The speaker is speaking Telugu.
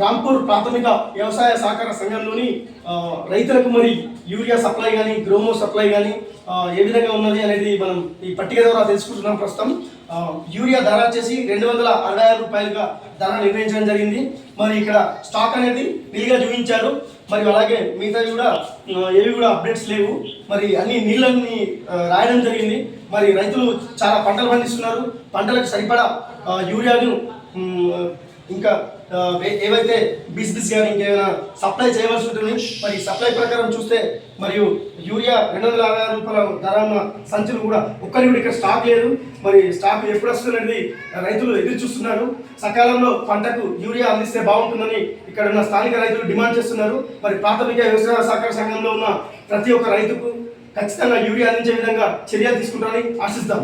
రాంపూర్ ప్రాథమిక వ్యవసాయ సహకార సంఘంలోని రైతులకు మరి యూరియా సప్లై కానీ గ్రోమో సప్లై కానీ ఏ విధంగా ఉన్నది అనేది మనం ఈ పట్టిక ద్వారా తెలుసుకుంటున్నాం ప్రస్తుతం. యూరియా ధర వచ్చేసి రెండు వందల అరవై ఆరు రూపాయలుగా ధర నిర్ణయించడం జరిగింది. మరి ఇక్కడ స్టాక్ అనేది నీళ్ళుగా చూపించారు. మరి అలాగే మిగతా కూడా ఏవి కూడా అప్డేట్స్ లేవు. మరి అన్ని నీళ్ళని రాయడం జరిగింది. మరి రైతులు చాలా పంటలు పండిస్తున్నారు. పంటలకు సరిపడా యూరియాను ఇంకా ఏవైతే బిజినెస్ కానీ ఇంకేమైనా సప్లై చేయవలసి ఉంటుంది మరి సప్లై ప్రకారం చూస్తే మరియు యూరియా రెండు వందల అరవై రూపాయల ధర ఉన్న సంచులు కూడా ఒక్కరి కూడా ఇక్కడ స్టాక్ లేదు. మరి స్టాక్ ఎప్పుడు వస్తుందనేది రైతులు ఎదురు చూస్తున్నారు. సకాలంలో పంటకు యూరియా అందిస్తే బాగుంటుందని ఇక్కడ ఉన్న స్థానిక రైతులు డిమాండ్ చేస్తున్నారు. మరి ప్రాథమిక వ్యవసాయ సహకార సంఘంలో ఉన్న ప్రతి ఒక్క రైతుకు ఖచ్చితంగా యూరియా అందించే విధంగా చర్యలు తీసుకుంటారని ఆశిస్తాం